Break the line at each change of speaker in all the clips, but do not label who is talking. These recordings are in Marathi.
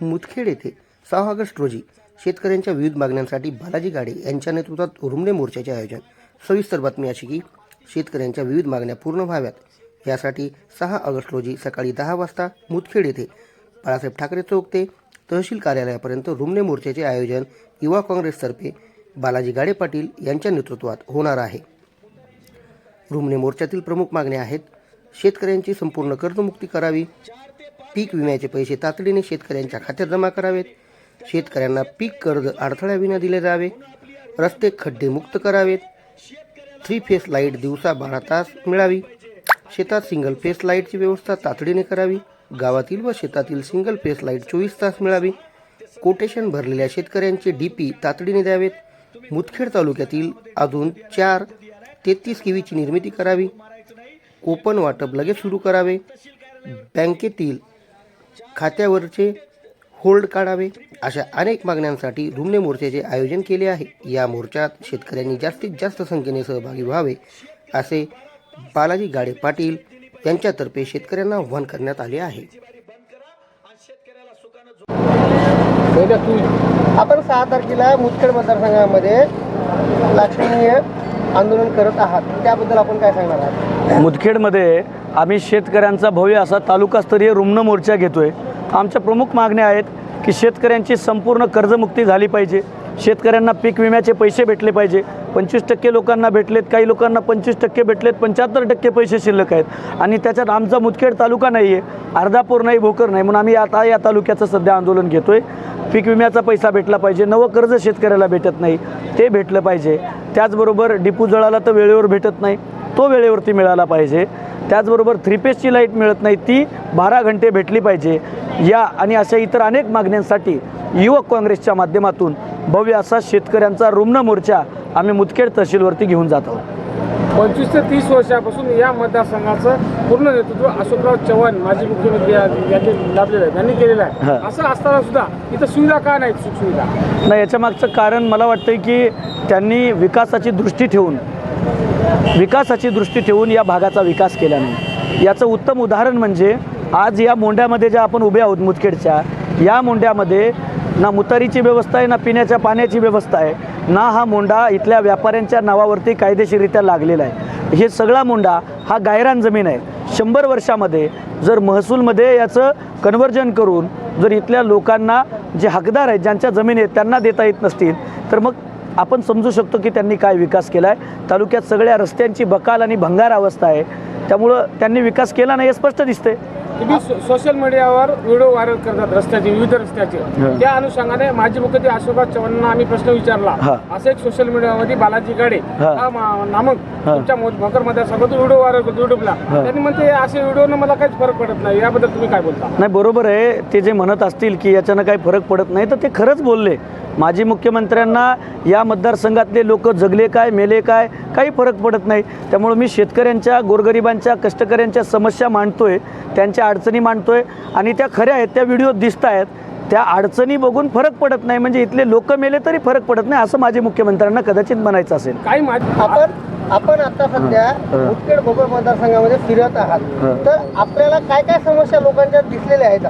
मुदखेड येथे सहा ऑगस्ट रोजी शेतकऱ्यांच्या विविध मागण्यांसाठी बालाजी गाडे यांच्या नेतृत्वात रुमणे मोर्चाचे आयोजन. सविस्तर बातमी अशी की शेतकऱ्यांच्या विविध मागण्या पूर्ण व्हाव्यात. यासाठी सहा ऑगस्ट रोजी सकाळी दहा वाजता मुदखेड येथे बाळासाहेब ठाकरे चौक ते तहसील कार्यालयापर्यंत रुमणे मोर्चाचे आयोजन युवा काँग्रेसतर्फे बालाजी गाडे पाटील यांच्या नेतृत्वात होणार आहे. रुमणे मोर्चातील प्रमुख मागण्या आहेत शेतकऱ्यांची संपूर्ण कर्जमुक्ती करावी पीक विम्याचे पैसे तातडीने शेतकऱ्यांच्या खात्यात जमा करावेत. शेतकऱ्यांना पीक कर्ज अडथळ्याविना दिले जावे. रस्ते खड्डे मुक्त करावेत. थ्री फेस लाइट दिवसा बारा तास मिळावी. शेतात सिंगल फेस लाईटची व्यवस्था तातडीने करावी. गावातील व शेतातील सिंगल फेस लाइट चोवीस तास मिळावी. कोटेशन भरलेल्या शेतकऱ्यांचे डी पी तातडीने द्यावेत. मुदखेड तालुक्यातील अजून चार तेहतीस किवीची निर्मिती करावी. कोपन वाटप लगेच सुरू करावे. बँकेतील खात्यावरचे होल्ड काढावे अशा अनेक मागण्यांसाठी रुमणे मोर्चाचे आयोजन केले आहे. या मोर्चात शेतकऱ्यांनी जास्तीत जास्त संख्येने सहभागी व्हावे असे बालाजी गाडे पाटील यांच्यातर्फे शेतकऱ्यांना आव्हान करण्यात आले आहे. आपण सहा तारखेला मुदखेड मतदारसंघामध्ये लक्षणीय आंदोलन करत आहात. त्याबद्दल आपण काय सांगणार आहात?
मुदखेडमध्ये आम्ही शेतकऱ्यांचा भव्य असा तालुकास्तरीय रुग्ण मोर्चा घेतो आहे आमच्या प्रमुख मागण्या आहेत की शेतकऱ्यांची संपूर्ण कर्जमुक्ती झाली पाहिजे. शेतकऱ्यांना पीक विम्याचे पैसे भेटले पाहिजे. पंचवीस टक्के लोकांना भेटलेत काही लोकांना पंचवीस टक्के भेटलेत पंच्याहत्तर टक्के पैसे शिल्लक आहेत. आणि त्याच्यात आमचा मुदखेड तालुका नाही आहे अर्धापूर नाही भोकर नाही. म्हणून आम्ही आता या तालुक्याचं सध्या आंदोलन घेतो आहे पीक विम्याचा पैसा भेटला पाहिजे. नवं कर्ज शेतकऱ्याला भेटत नाही. ते भेटलं पाहिजे. त्याचबरोबर डिपू जळाला तर वेळेवर भेटत नाही. तो वेळेवरती मिळाला पाहिजे. त्याचबरोबर थ्री पेजची लाइट मिळत नाही ती बारा घंटे भेटली पाहिजे. या आणि अशा इतर अनेक मागण्यांसाठी युवक काँग्रेसच्या माध्यमातून भव्य असा शेतकऱ्यांचा रुग्ण मोर्चा आम्ही मुदखेड तहसीलवरती घेऊन जात आहोत.
पंचवीस ते तीस वर्षापासून या मतदारसंघाचं पूर्ण नेतृत्व अशोकराव चव्हाण माजी मुख्यमंत्री लाभलेलं आहे त्यांनी केलेलं आहे. असं असताना सुद्धा इथं सुविधा का नाहीत सुखसुविधा
नाही याच्या मागचं कारण मला वाटतं की त्यांनी विकासाची दृष्टी ठेवून विकासाची दृष्टी ठेवून या भागाचा विकास केला नाही. याचं उत्तम उदाहरण म्हणजे आज या मोंढ्यामध्ये ज्या आपण उभे आहोत मुदखेडच्या या मोंढ्यामध्ये ना मुतारीची व्यवस्था आहे ना पिण्याच्या पाण्याची व्यवस्था आहे ना हा मोंढा इथल्या व्यापाऱ्यांच्या नावावरती कायदेशीररित्या लागलेला आहे. हे सगळा मोंढा हा गायरान जमीन आहे. शंभर वर्षामध्ये जर महसूलमध्ये याचं कन्वर्जन करून जर इथल्या लोकांना जे हकदार आहेत ज्यांच्या जमीन आहेत त्यांना देता येत नसतील तर मग आपण समजू शकतो की त्यांनी काय विकास केला आहे तालुक्यात सगळ्या रस्त्यांची बकाल आणि भंगार अवस्था आहे. त्यामुळं त्यांनी विकास केला नाही हे स्पष्ट दिसते
तुम्ही सोशल मीडियावर व्हिडिओ व्हायरल करतात रस्त्याचे विविध रस्त्याचे. त्या अनुषंगाने माजी मुख्यमंत्री अशोकराव चव्हाणांना आम्ही प्रश्न विचारला. असं एक सोशल मीडियामध्ये बालाजी गाडे
हा.
नामक. तुमच्या भोकर मतदारसंघातून व्हिडिओ व्हायरल करतो युट्यूबला. त्यांनी म्हणते असे व्हिडिओनं मला काहीच फरक पडत नाही याबद्दल तुम्ही काय बोलता
नाही बरोबर आहे ते जे म्हणत असतील की याच्यानं काही फरक पडत नाही तर ते खरंच बोलले माजी मुख्यमंत्र्यांना या मतदारसंघातले लोक जगले काय मेले काय काही फरक पडत नाही त्यामुळं मी शेतकऱ्यांच्या गोरगरिबांच्या कष्टकऱ्यांच्या समस्या मांडतोय त्यांच्या अडचणी मांडतोय आणि त्या खऱ्या आहेत त्या व्हिडिओ दिसत आहेत. त्या अडचणी बघून फरक पडत नाही म्हणजे इथले लोक मेले तरी फरक पडत नाही असं माजी मुख्यमंत्र्यांना कदाचित म्हणायचं असेल.
काही
आपण आपण आता सध्या. मुदखेड भोकर मतदारसंघामध्ये फिरत आहात. तर आपल्याला काय काय समस्या लोकांच्या दिसलेल्या आहेत?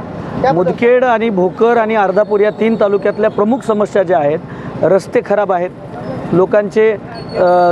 मुदखेड आणि भोकर आणि अर्धापूर या तीन तालुक्यातल्या प्रमुख समस्या ज्या आहेत रस्ते खराब आहेत. लोकांचे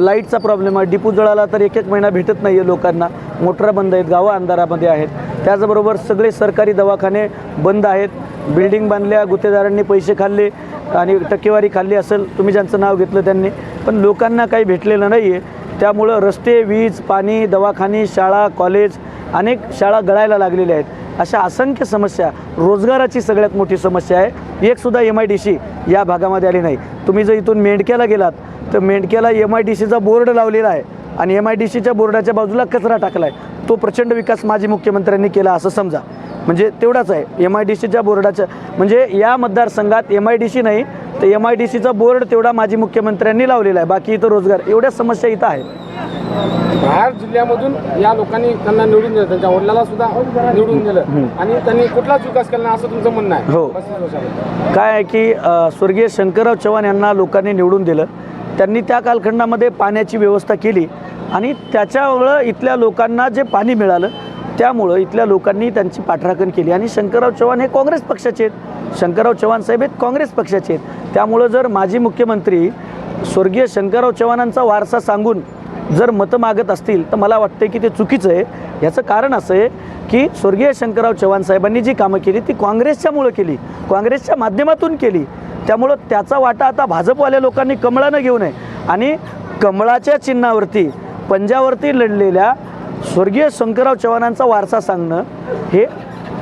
लाईटचा प्रॉब्लेम आहे. डिपू जळाला तर एक एक महिना भेटत नाही आहे लोकांना. मोटरा बंद आहेत गावं अंधारामध्ये आहेत. त्याचबरोबर सगळे सरकारी दवाखाने बंद आहेत. बिल्डिंग बांधल्या गुत्तेदारांनी पैसे खाल्ले आणि टक्केवारी खाल्ली असेल तुम्ही ज्यांचं नाव घेतलं त्यांनी. पण लोकांना काही भेटलेलं नाही आहे त्यामुळं रस्ते वीज पाणी दवाखाने शाळा कॉलेज अनेक शाळा गळायला लागलेल्या आहेत. अशा असंख्य समस्या रोजगाराची सगळ्यात मोठी समस्या आहे. एकसुद्धा एम आय डी सी या भागामध्ये आली नाही. तुम्ही जर इथून मेंढक्याला गेलात तर मेंढक्याला एम आय डी सीचा बोर्ड लावलेला आहे. आणि एम आय डी सीच्या बोर्डाच्या बाजूला कचरा टाकला आहे तो प्रचंड विकास माजी मुख्यमंत्र्यांनी केला असं समजा. म्हणजे तेवढाच आहे. एम आय डी सीच्या बोर्डाच्या म्हणजे या मतदारसंघात एम आय डी सी नाही तर एम आय डी सीचा बोर्ड तेवढा माजी मुख्यमंत्र्यांनी लावलेला आहे. बाकी इथं रोजगार एवढ्या समस्या इथं आहेत.
बाहेर जिल्ह्यामधून या लोकांनी त्यांना निवडून दिलं. त्यांच्या वडिलाला सुद्धा निवडून दिलं. आणि त्यांनी कुठलाच विकास केला असं तुमचं म्हणणं आहे.
हो. काय आहे की स्वर्गीय शंकरराव चव्हाण यांना लोकांनी निवडून दिलं. त्यांनी त्या कालखंडामध्ये पाण्याची व्यवस्था केली आणि त्याच्यामुळं इथल्या लोकांना जे पाणी मिळालं त्यामुळं इथल्या लोकांनी त्यांची पाठराखण केली. आणि शंकरराव चव्हाण हे काँग्रेस पक्षाचे आहेत. शंकरराव चव्हाण साहेब हे काँग्रेस पक्षाचे आहेत. त्यामुळं जर माजी मुख्यमंत्री स्वर्गीय शंकरराव चव्हाणांचा वारसा सांगून जर मतं मागत असतील तर मला वाटतं की ते चुकीचं आहे. याचं कारण असं आहे की स्वर्गीय शंकरराव चव्हाण साहेबांनी जी कामं केली ती काँग्रेसच्यामुळं केली. काँग्रेसच्या माध्यमातून केली. त्यामुळं त्याचा वाटा आता भाजपवाल्या लोकांनी कमळानं घेऊ नये. आणि कमळाच्या चिन्हावरती पंजावरती लढलेल्या स्वर्गीय शंकरराव चव्हाणांचा वारसा सांगणं हे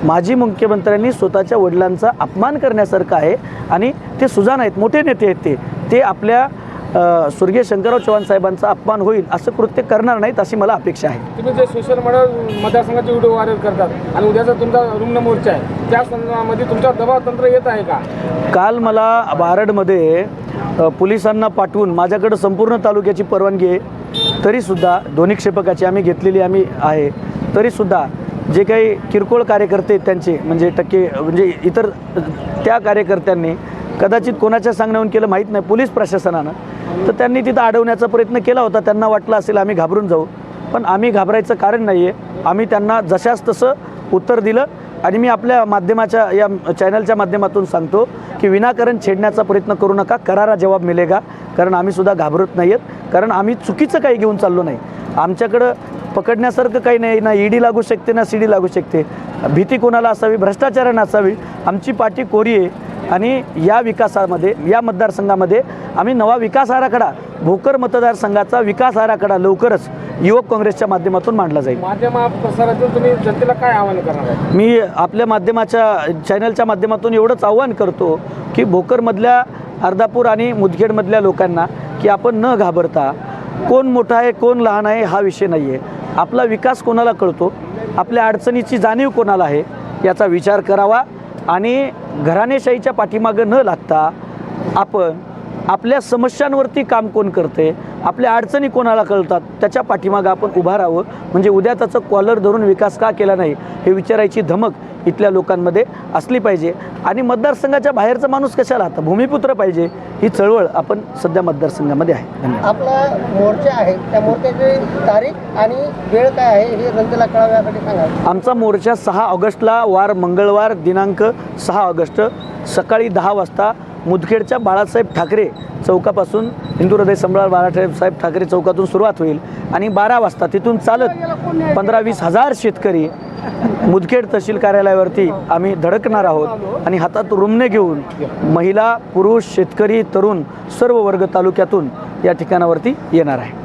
माजी मुख्यमंत्र्यांनी स्वतःच्या वडिलांचा अपमान करण्यासारखं आहे. आणि ते सुजाण आहेत मोठे नेते आहेत ते. ते आपल्या स्वर्गीय शंकरराव चव्हाण साहेबांचा अपमान होईल असं कृत्य करणार नाहीत अशी मला अपेक्षा आहे.
तुम्ही जे सोशल मीडिया मतदारसंघाचे व्हिडिओ व्हायरल करतात आणि उद्याचा तुमचा रुग्ण मोर्चा आहे त्या संदर्भामध्ये तुमच्या दबाव तंत्र येत आहे का?
काल मला बारडमध्ये पोलिसांना पाठवून माझ्याकडं संपूर्ण तालुक्याची परवानगी आहे. तरीसुद्धा दोन्ही क्षेपकाची आम्ही घेतलेली आम्ही आहे. तरीसुद्धा जे काही किरकोळ कार्यकर्ते त्यांचे म्हणजे टक्के म्हणजे इतर त्या कार्यकर्त्यांनी कदाचित कोणाच्या सांगण्याहून केलं माहीत नाही पोलीस प्रशासनानं. तर त्यांनी तिथं अडवण्याचा प्रयत्न केला होता. त्यांना वाटलं असेल आम्ही घाबरून जाऊ. पण आम्ही घाबरायचं कारण नाही आहे आम्ही त्यांना जशास तसं उत्तर दिलं. आणि मी आपल्या माध्यमाच्या या चॅनलच्या माध्यमातून सांगतो की विनाकारण छेडण्याचा प्रयत्न करू नका. करारा जबाब मिळेगा कारण आम्हीसुद्धा घाबरत नाही आहेत कारण आम्ही चुकीचं काही घेऊन चाललो नाही. आमच्याकडं पकडण्यासारखं काही नाही. ना ईडी लागू शकते ना सी डी लागू शकते. भीती कोणाला असावी? भ्रष्टाचारानं असावी आमची पाठी कोरी आहे. आणि या विकासामध्ये या मतदारसंघामध्ये आम्ही नवा विकास आराखडा भोकर मतदारसंघाचा विकास आराखडा लवकरच युवक काँग्रेसच्या माध्यमातून मांडला जाईल.
तुम्ही जनतेला काय आवाहन करणार
मी आपल्या माध्यमाच्या चॅनलच्या माध्यमातून एवढंच आव्हान करतो की भोकरमधल्या अर्धापूर आणि मुदखेडमधल्या लोकांना की आपण न घाबरता कोण मोठा आहे कोण लहान आहे हा विषय नाही आहे आपला विकास कोणाला कळतो? आपल्या अडचणीची जाणीव कोणाला आहे? याचा विचार करावा. आणि घराणेशाहीच्या पाठीमागं न लागता आपण आपल्या समस्यांवरती काम कोण करते आपल्या अडचणी कोणाला कळतात? त्याच्या पाठीमागं आपण उभा राहावं. म्हणजे उद्या त्याचं कॉलर धरून विकास का केला नाही हे विचारायची धमक इथल्या लोकांमध्ये असली पाहिजे. आणि मतदारसंघाच्या बाहेरचा माणूस कशाला? आता भूमिपुत्र पाहिजे. ही चळवळ आपण सध्या मतदारसंघामध्ये आहे.
आपला मोर्चा आहे. त्या मोर्चाची तारीख आणि वेळ काय आहे हे जनतेला कळावं यासाठी सांगा.
आमचा मोर्चा सहा ऑगस्टला वार मंगळवार दिनांक सहा ऑगस्ट सकाळी दहा वाजता मुदखेडच्या बाळासाहेब ठाकरे चौकापासून हिंदू हृदय सम्राट बाळासाहेब ठाकरे चौकातून सुरुवात होईल आणि बारा वाजता तिथून चालत पंधरा वीस हजार शेतकरी मुदखेड तहसील कार्यालयावरती आम्ही धडकणार आहोत आणि हातात रुमणे घेऊन महिला पुरुष शेतकरी तरुण सर्व वर्ग तालुक्यातून या ठिकाणावरती येणार आहे.